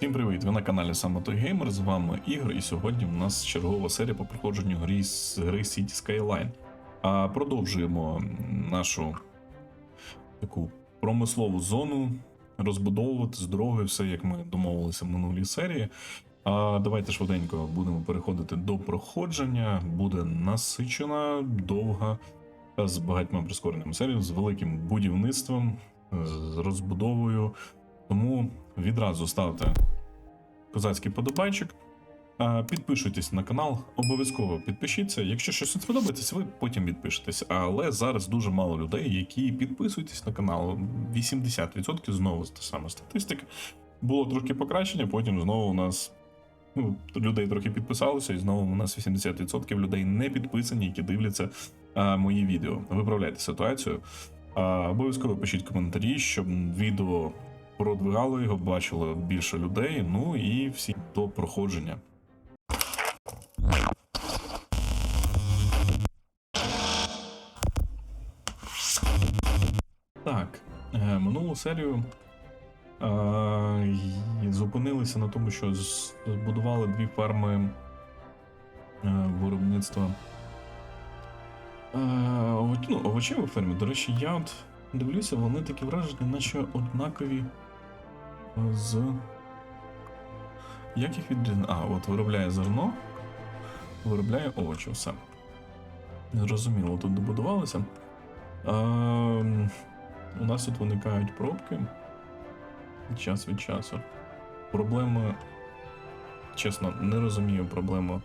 Всім привіт! Ви на каналі Саме Той Геймер. З вами Ігор, і сьогодні в нас чергова серія по проходженню гри з гри City Skyline. А продовжуємо нашу таку промислову зону розбудовувати з дороги, все як ми домовилися в минулій серії. А давайте швиденько будемо переходити до проходження. Буде насичена, довга, з багатьма прискореними серіями, з великим будівництвом, з розбудовою. Тому відразу ставте козацький подобайчик. а, Підпишуйтесь на канал, обов'язково підпишіться. Якщо щось сподобається, ви потім підпишетесь. Але зараз дуже мало людей, які підписуєтесь на канал. 80% знову та сама статистика. Було трошки покращення, потім знову у нас ну, людей трохи підписалося, і знову у нас 80% людей не підписані, які дивляться а, мої відео. Виправляйте ситуацію. А, обов'язково пишіть коментарі, щоб відео продвигало його, бачило більше людей. Ну і всі до проходження. Так, е, минулу серію е, зупинилися на тому, що збудували дві ферми е, виробництва е, ну, овочеві ферми. До речі, я от дивлюся, вони такі враження, наче однакові з. Як їх відрізнити? А, от виробляє зерно, виробляє овочі, все. Зрозуміло, тут добудувалися. А, у нас тут виникають пробки час від часу. Проблема, чесно, не розумію проблему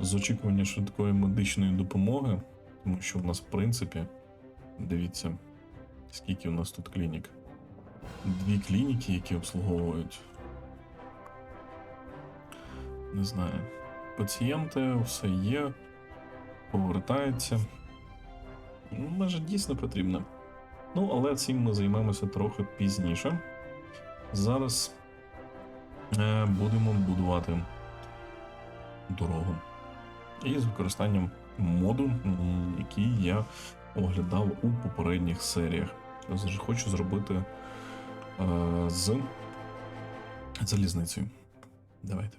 з очікування швидкої медичної допомоги, тому що в нас, в принципі, дивіться, скільки у нас тут клінік. Дві клініки, які обслуговують. Не знаю. Пацієнти, все є, повертається. Ну, Може, дійсно потрібно. Ну, але цим ми займемося трохи пізніше. Зараз е, будемо будувати дорогу. І з використанням моду, який я оглядав у попередніх серіях. Хочу зробити з залізницею. Давайте.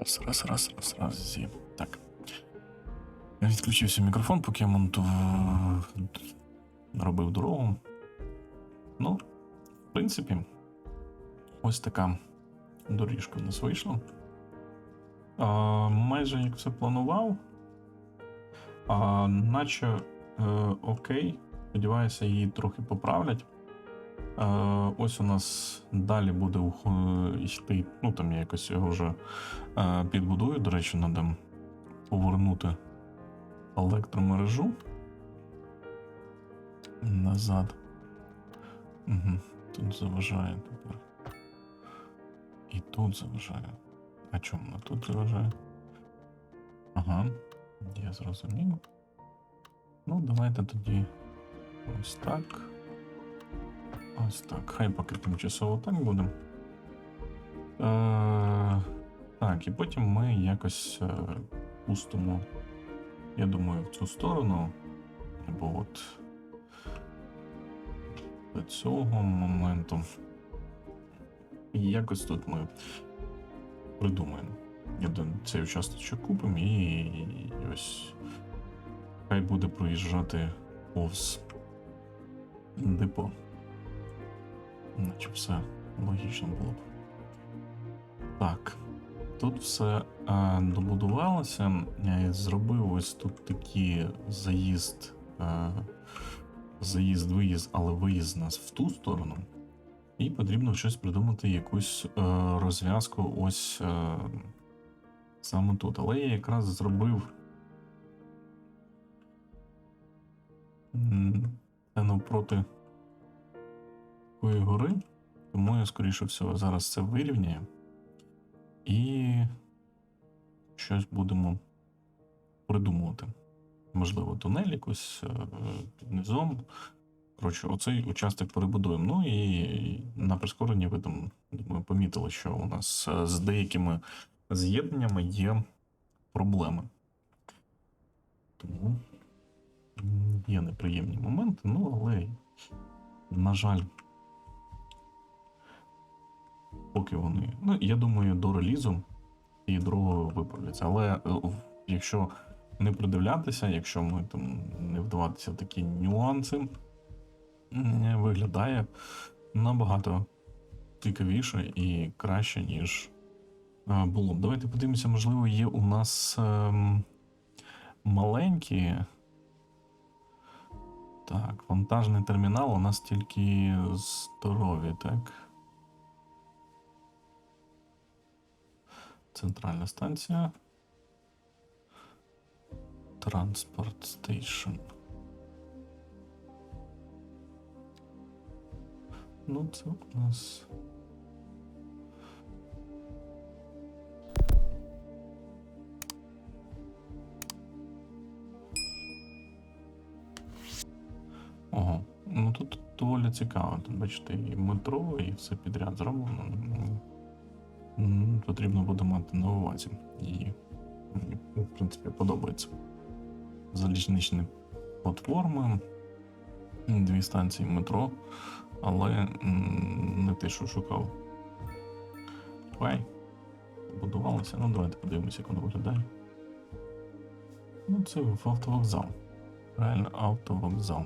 Раз, раз, раз, раз, раз. Зі. Так. Відключився мікрофон, поки я монтував. робив дорогу. Ну, в принципі, ось така доріжка в нас вийшла. А, майже як все планував. А, наче е, окей. Сподіваюся, її трохи поправлять. Е, ось у нас далі буде йти. Ну там я якось його вже е, підбудую. До речі, треба повернути електромережу назад. Угу. Тут заважає тепер. І тут заважає. А чому вона тут заважає? Ага, я зрозумів. Ну, давайте тоді ось так. Ось так. Хай поки тимчасово так буде. Е, так, і потім ми якось е, пустимо, я думаю, в цю сторону. Або от до цього моменту. І якось тут ми придумаємо. Один цей участочок купимо і, ось хай буде проїжджати повз депо. Наче все логічно було б. Так. Тут все е, добудувалося. Я зробив ось тут такий заїзд. Е, заїзд, виїзд, але виїзд у нас в ту сторону. І потрібно щось придумати, якусь е, розв'язку ось е, саме тут. Але я якраз зробив. Це навпроти такої гори, тому я, скоріше всього, зараз це вирівняю. І щось будемо придумувати. Можливо, тунель якось е, під низом. Коротше, оцей участок перебудуємо. Ну і на прискоренні ви там думаю, помітили, що у нас е, з деякими з'єднаннями є проблеми. Тому є неприємні моменти, ну але, на жаль, поки вони. Ну, я думаю, до релізу і дорогою виправляться. Але е, якщо не придивлятися, якщо ми там не вдаватися в такі нюанси, виглядає набагато цікавіше і краще, ніж е, було. Давайте подивимося, можливо, є у нас ем, маленькі. Так, вантажний термінал у нас тільки здорові, так? Центральна станція. Транспорт стейшн. Ну, це у нас. Ого, ну тут доволі цікаво. Тут, бачите, і метро, і все підряд зроблено. Потрібно буде мати на увазі. І мені, в принципі, подобається. Залізничні платформи, дві станції метро, але не те, що шукав. Хай. Будувалося. Ну, давайте подивимося, як воно виглядає. Ну, це автовокзал. Реально автовокзал.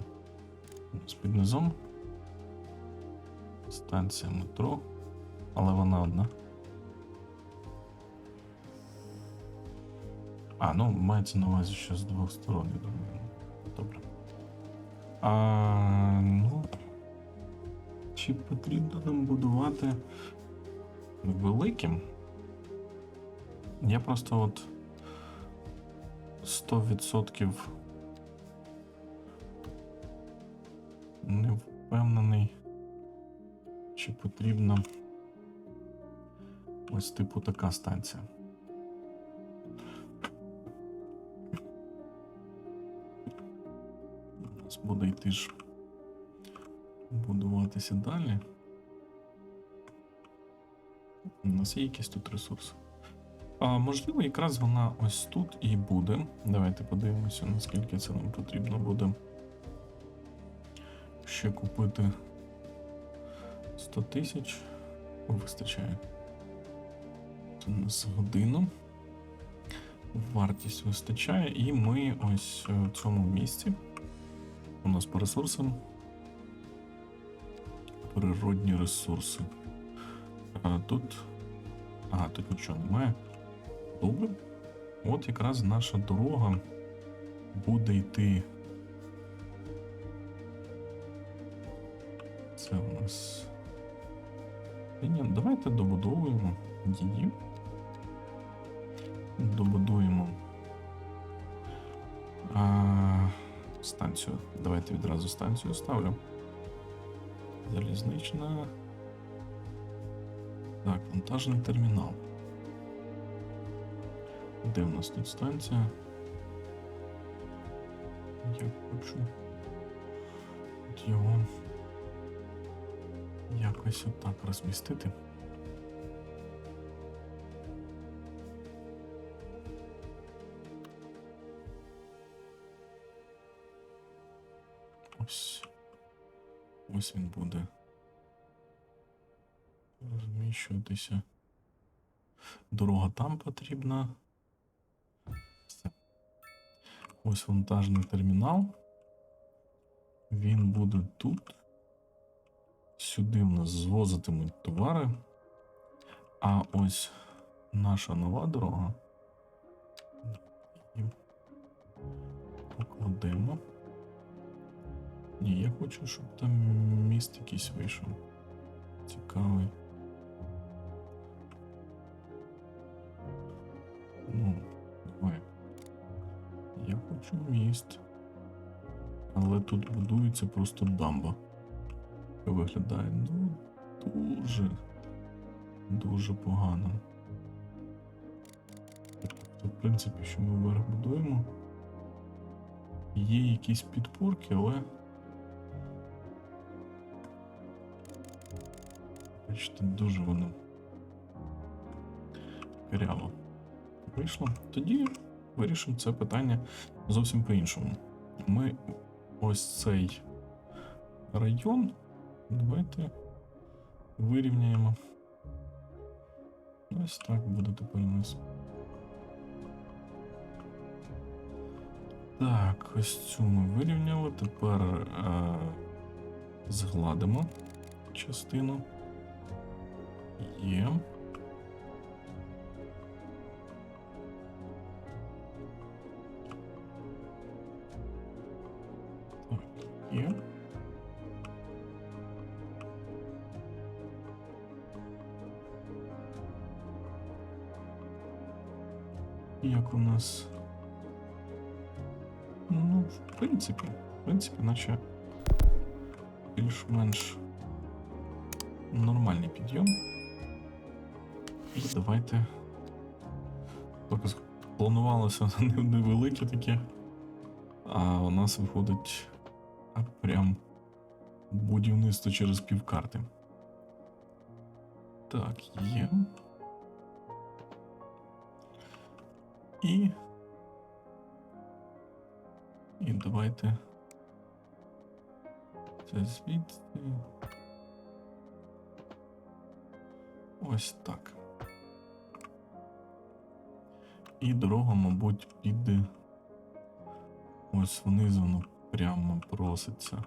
З. Станція метро. Але вона одна. А, ну, мається на увазі, що з двох сторон, я думаю. Добре. А, ну. Чи потрібно нам будувати великим? Я просто от 100% не впевнений, чи потрібна ось типу така станція. Буде йти ж будуватися далі. У нас є якісь тут ресурси. А, можливо, якраз вона ось тут і буде. Давайте подивимося, наскільки це нам потрібно буде ще купити 100 тисяч. Вистачає. Це у нас годину. Вартість вистачає, і ми ось е, в цьому місці. У нас по ресурсам. Природні ресурси. А тут. Ага, тут нічого немає. Добре. От якраз наша дорога буде йти. Це у нас. Ні, давайте добудовуємо її. Добудуємо а, станцію. Давайте відразу станцію ставлю. Залізнична. Так, вантажний термінал. Де в нас тут станція? Я хочу от його якось отак розмістити. Ось він буде розміщуватися. Дорога там потрібна. Все. Ось вантажний термінал. Він буде тут. Сюди в нас звозитимуть товари. А ось наша нова дорога. Покладемо. Ні, я хочу, щоб там міст якийсь вийшов. Цікавий. Ну, давай. Я хочу міст. Але тут будується просто дамба. Виглядає, ну, дуже, дуже погано. Тобто, в принципі, що ми вверх будуємо. Є якісь підпорки, але. Бачите, дуже воно коряво вийшло. Тоді вирішимо це питання зовсім по-іншому. Ми ось цей район давайте вирівняємо. Ось так буде тепер у нас. Так, ось цю ми вирівняли. Тепер е, згладимо частину. Є. Так, є. Як у нас. Ну, в принципі, в принципі, наче більш-менш нормальний підйом. Давайте. Поки планувалося невелике таке. А у нас виходить прям будівництво через півкарти. Так, є. І. І давайте. Це звідси. Ось так. І дорога, мабуть, піде ось вниз воно прямо проситься.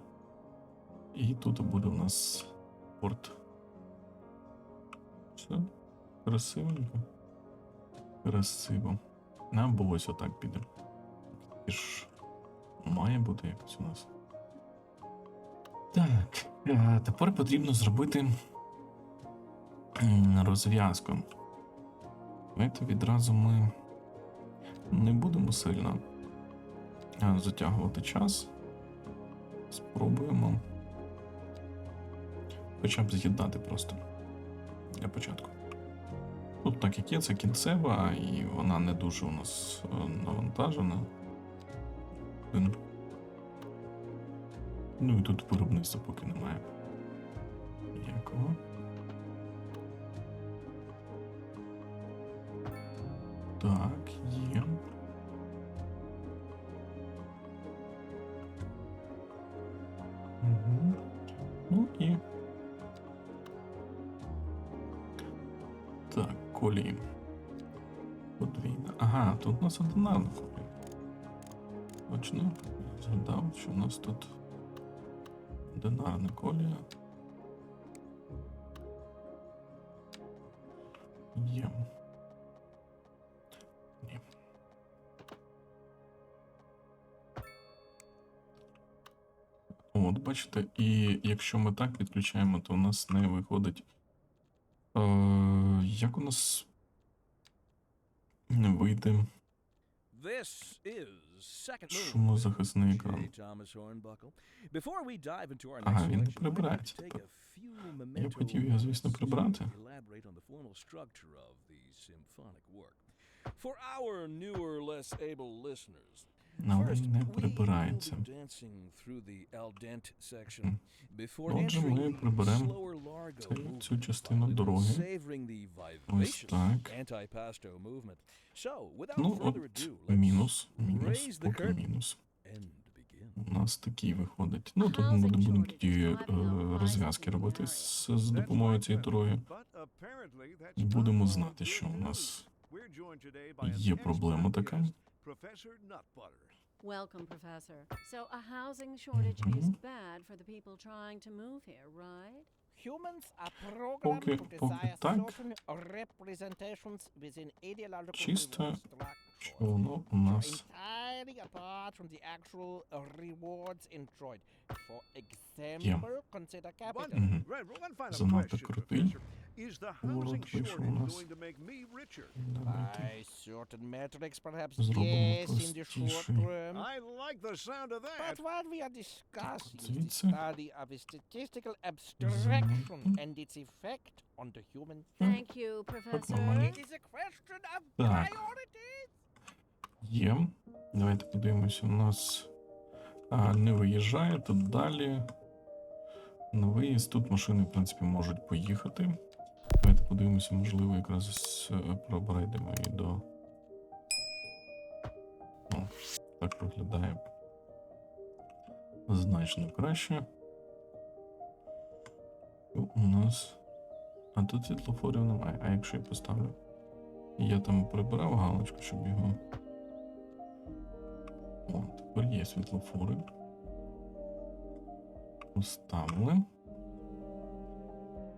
І тут буде у нас порт. Все. Красивенько. Красиво. Або ось отак піде. І ж має бути якось у нас. Так. е, Тепер потрібно зробити розв'язку. Давайте відразу ми не будемо сильно е, затягувати час. Спробуємо. Хоча б з'єднати просто для початку. Тут, так як є, це кінцева, і вона не дуже у нас е, навантажена. Ну і тут виробництва поки немає. Ніякого. Подвійна. Ага, тут у нас одинарна копія. Точно. Згадав, що у нас тут одинарна колія. Є. Ні. От, бачите, і якщо ми так підключаємо, то у нас не виходить. Е, як у нас dive into our Ага, він не прибирається тепер. Я б хотів його, звісно, прибрати. For our newer, less able listeners, Але не прибирається. Отже, ми приберемо цю- цю частину дороги. Ось так. Ну, от мінус, мінус, поки мінус. У нас такий виходить. Ну, тут ми будемо тоді е, розв'язки робити з, з допомогою цієї дороги. Будемо знати, що у нас є проблема така. Welcome, Professor. So, a housing shortage is Mhm. bad for the people trying to move here, right? Humans are programmed Поки- to поки desire так. certain representations within ideological Чисто, reward Що structures. воно у which are нас entirely apart from the actual uh, rewards enjoyed. For example, consider capital. Мгм. занадто крутий. Вийшов у нас. By certain metrics, perhaps Зробимо yes, in the short простіший. term. I like the sound of But that. what we are discussing is the Звідси. study of a statistical abstraction and its effect on the human Thank you, Professor. It is a question of Так. priorities. Є. Давайте подивимося. У нас а, не виїжджає, тут далі. На виїзд. Тут машини, в принципі, можуть поїхати. Подивимося, можливо, якраз е, пробрайдемо і до. О, так виглядає. Значно краще. У нас. А тут світлофорів немає. А якщо я поставлю? Я там прибирав галочку, щоб його. О, тепер є світлофори. Поставили.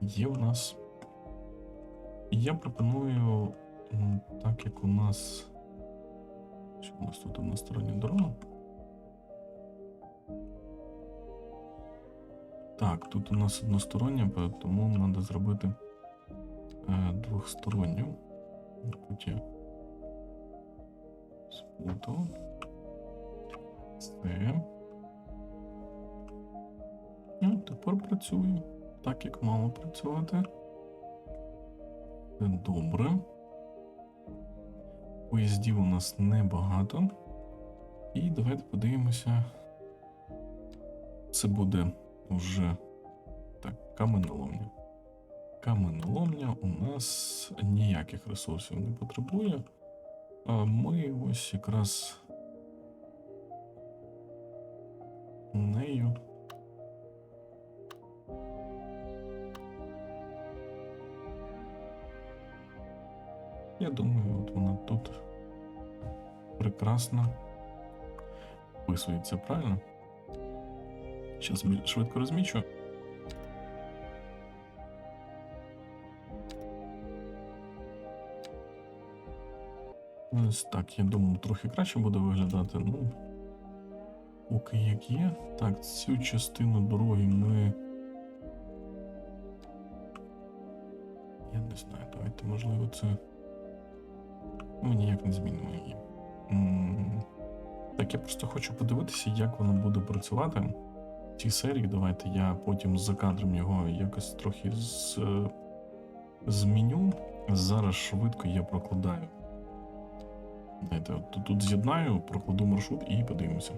Є в нас. Я пропоную, так як у нас. Що у нас тут одностороння дорога? Так, тут у нас одностороння, тому треба зробити е, двохсторонню. Тут я сплутав. Це. Ну, тепер працює так, як мало працювати. Добре. Поїздів у нас небагато. І давайте подивимося. Це буде вже так, каменоломня. Каменоломня у нас ніяких ресурсів не потребує. А ми ось якраз нею. Я думаю, от вона тут прекрасно вписується правильно. Зараз швидко розмічу. Ось так, я думаю, трохи краще буде виглядати. Ну, поки як є. Так, цю частину дороги ми. Я не знаю, давайте, можливо, це. Ми ніяк не змінимо її. Так, я просто хочу подивитися, як воно буде працювати. В цій серії давайте я потім за кадром його якось трохи з, зміню. Зараз швидко я прокладаю. Тут, тут з'єднаю, прокладу маршрут і подивимося.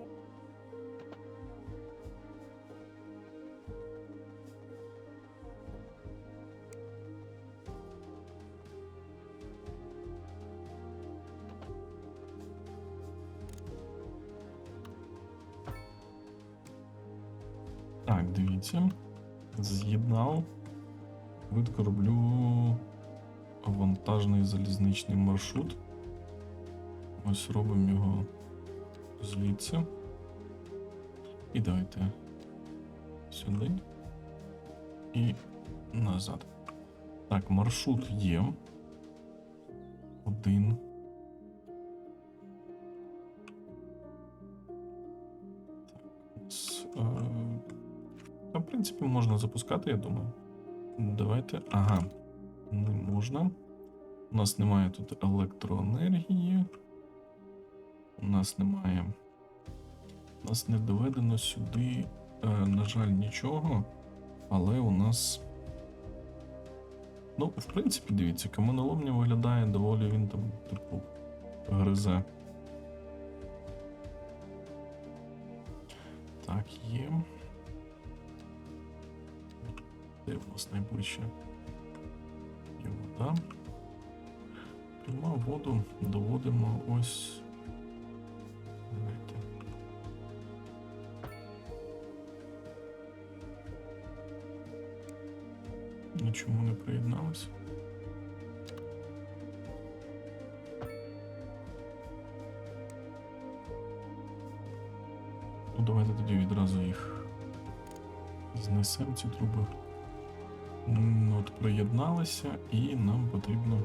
Залізничний маршрут. Ось робимо його звідси. І давайте сюди. І назад. Так, маршрут є. Один. Е, та, в принципі, можна запускати, я думаю. Давайте. Ага. Не можна. У нас немає тут електроенергії. У нас немає. У нас не доведено сюди, е, на жаль, нічого. Але у нас. Ну, в принципі, дивіться, каменоломня виглядає доволі він там, типу, гризе. Так, є. Де у нас найближче? Є вода. Пряма воду доводимо ось. Давайте. Нічому не приєдналося. Ну, давайте тоді відразу їх знесемо ці труби. М, От приєдналися, і нам потрібно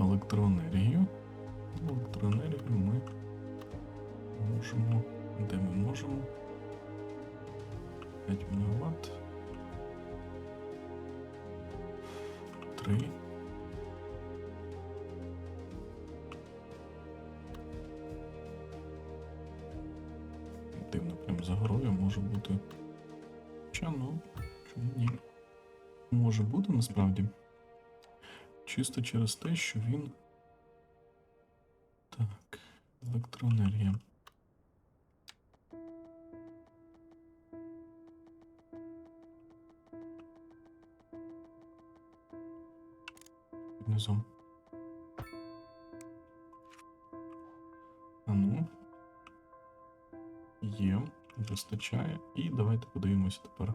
електроенергію. Електроенергію ми можемо. Де ми можемо? 5 МВт. 3. Дивно, прям за горою може бути. Хоча ну, чому ні? Може бути насправді. Чисто через те, що він. Так, електроенергія. Внизу. А ну. Є, вистачає. І давайте подивимося тепер,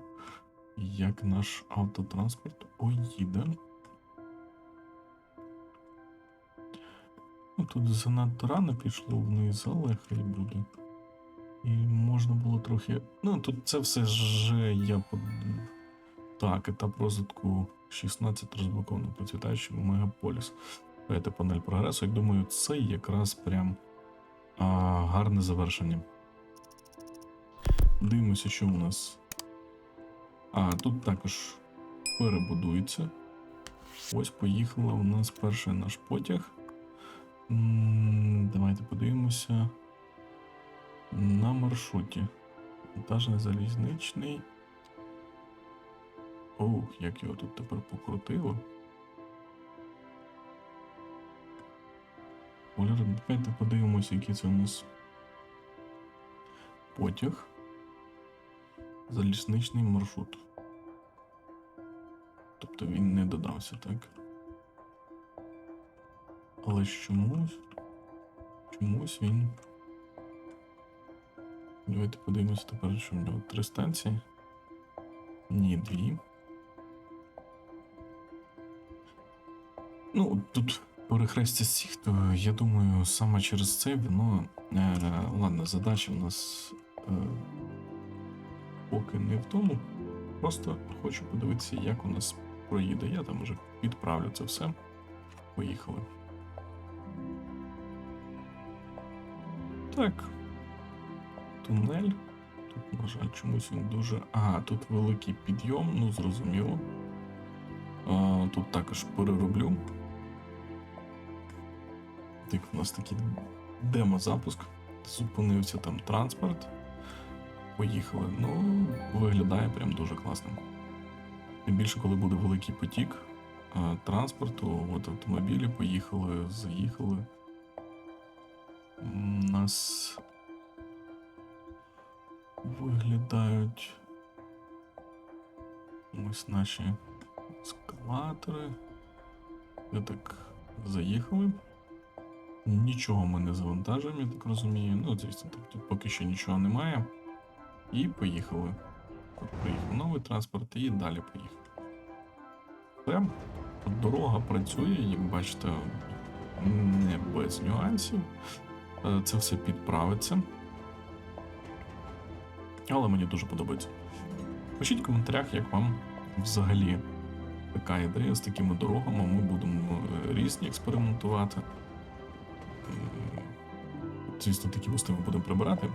як наш автотранспорт ой, Ну, тут занадто рано пішло вниз, але хай буде. І можна було трохи. Ну, тут це все вже я. Так, етап розвитку 16 розблоковано процвітаючий мегаполіс. Давайте панель прогресу. Я думаю, це якраз прям а, гарне завершення. Дивимося, що у нас. А, тут також перебудується. Ось поїхала у нас перший наш потяг. Давайте подивимося. На маршруті. Вантажний залізничний. Ох, як його тут тепер покрутило. Давайте подивимося, який це у нас потяг. Залізничний маршрут. Тобто він не додався, так? Але чомусь. Чомусь він. Давайте подивимося тепер, що в три станції. Ні, дві. Ну, тут перехрестя всіх, то я думаю, саме через це воно. Е, ладно, задача у нас е, поки не в тому. Просто хочу подивитися, як у нас проїде. Я там уже підправлю це все. Поїхали. Так. Тунель. Тут, на жаль, чомусь він дуже. Ага, тут великий підйом, ну зрозуміло. А, тут також перероблю. Так, у нас такий демо-запуск. Зупинився там транспорт. Поїхали. Ну, виглядає прям дуже класно. Тим більше, коли буде великий потік транспорту, от автомобілі поїхали, заїхали. У нас виглядають ось наші ескалатори. Я так заїхали. Нічого ми не завантажуємо, я так розумію. Ну, звісно, тут поки що нічого немає. І поїхали. Тут приїхав новий транспорт і далі поїхав. Все. Дорога працює, як бачите, не без нюансів. Е, Це все підправиться. Але мені дуже подобається. Пишіть в коментарях, як вам взагалі така ідея з такими дорогами. Ми будемо е, різні експериментувати. Звісно, такі мости ми будемо прибирати.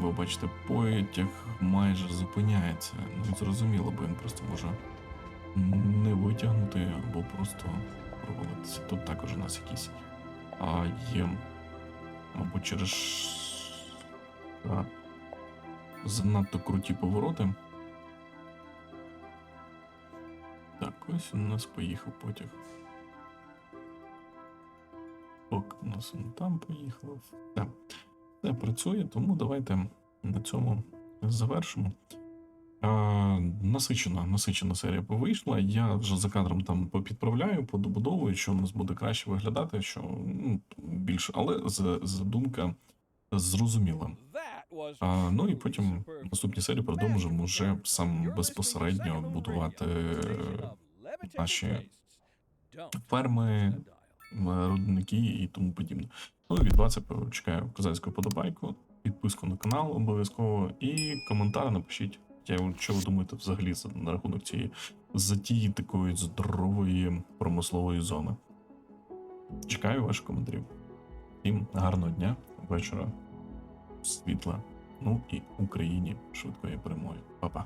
Ви бачите, потяг майже зупиняється. Ну зрозуміло, бо він просто може не витягнути або просто провалитися. Тут також у нас якісь а, є, мабуть, через а, занадто круті повороти. Так, ось у нас поїхав потяг. Ок, у нас він там поїхав. Так, все працює, тому давайте на цьому завершимо. А, насичена, насичена серія вийшла. Я вже за кадром там попідправляю, подобудовую, що у нас буде краще виглядати, що ну, більше, але задумка зрозуміла. А, ну і потім superb. в наступній серії продовжимо вже сам безпосередньо будувати е, наші ферми, рудники і тому подібне. Ну і від вас я чекаю козацьку подобайку, підписку на канал обов'язково і коментар напишіть. Я, що ви думаєте взагалі за- на рахунок цієї затії такої здорової промислової зони. Чекаю ваших коментарів. Всім гарного дня, вечора, світла. Ну і Україні швидкої перемоги. Па-па.